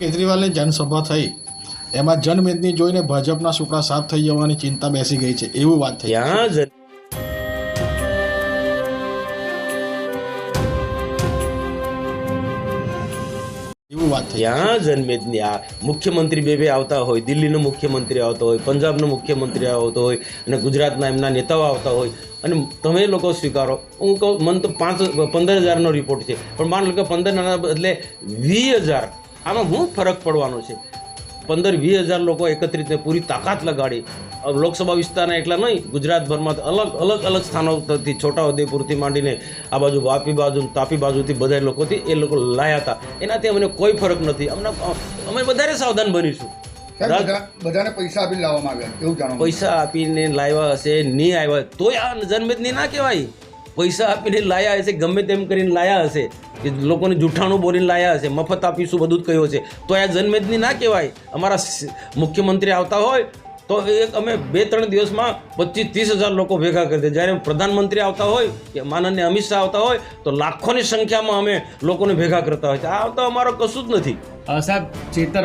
કેજરીવાલની જનસભા થઈ. એમાં જનમેદની જોઈને ભાજપના સુપડા સાફ થઈ જવાની ચિંતા બેસી ગઈ છે. એવું વાત થઈ. એવું વાત થઈ. ત્યાં જન્મેદની? આ મુખ્યમંત્રી બે બે આવતા હોય દિલ્હીનો મુખ્યમંત્રી આવતો હોય પંજાબનો મુખ્યમંત્રી આવતો હોય અને ગુજરાતના એમના નેતાઓ આવતા હોય. અને તમે લોકો સ્વીકારો. હું કહું મન તો પાંચ પંદર હજારનો રિપોર્ટ છે. પણ માન લો કે પંદર બદલે વીસ હજાર આમાં હું ફરક પડવાનો છે? પંદર વીસ હજાર લોકો એકત્રિત પૂરી તાકાત લગાડી. લોકસભા વિસ્તારના એટલા નહીં ગુજરાતભરમાં અલગ અલગ અલગ અલગ સ્થાનોથી છોટાઉદેપુરથી માંડીને આ બાજુ વાપી બાજુ તાપી બાજુથી બધા લોકોથી એ લોકો લાયા હતા. એનાથી અમને કોઈ ફરક નથી. અમને અમે વધારે સાવધાન બનીશું. બધાને પૈસા આપીને લાવવામાં આવ્યા એવું જાણો. પૈસા આપીને લાવ્યા હશે નહીં આવ્યા તોય આ જન્મદની ના કહેવાય. પૈસા આપીને લાયા હશે, ગમે તેમ કરીને લાયા હશે. કે લોકોને જૂઠાણું બોલીને લાયા હશે, મફત આપીશું, બધું જ કહ્યું હશે. તો આ જનમેદની ના કહેવાય. અમારા મુખ્યમંત્રી આવતા હોય, તો એક અમે બે ત્રણ દિવસમાં પચીસ ત્રીસ હજાર લોકો ભેગા કરી દે. જ્યારે પ્રધાનમંત્રી આવતા હોય, કે માનન્ય અમિત શાહ આવતા હોય, તો લાખોની સંખ્યામાં અમે લોકોને ભેગા કરતા હોય છે. આ તો અમારો કશું જ નથી. સાહેબ, ચેતર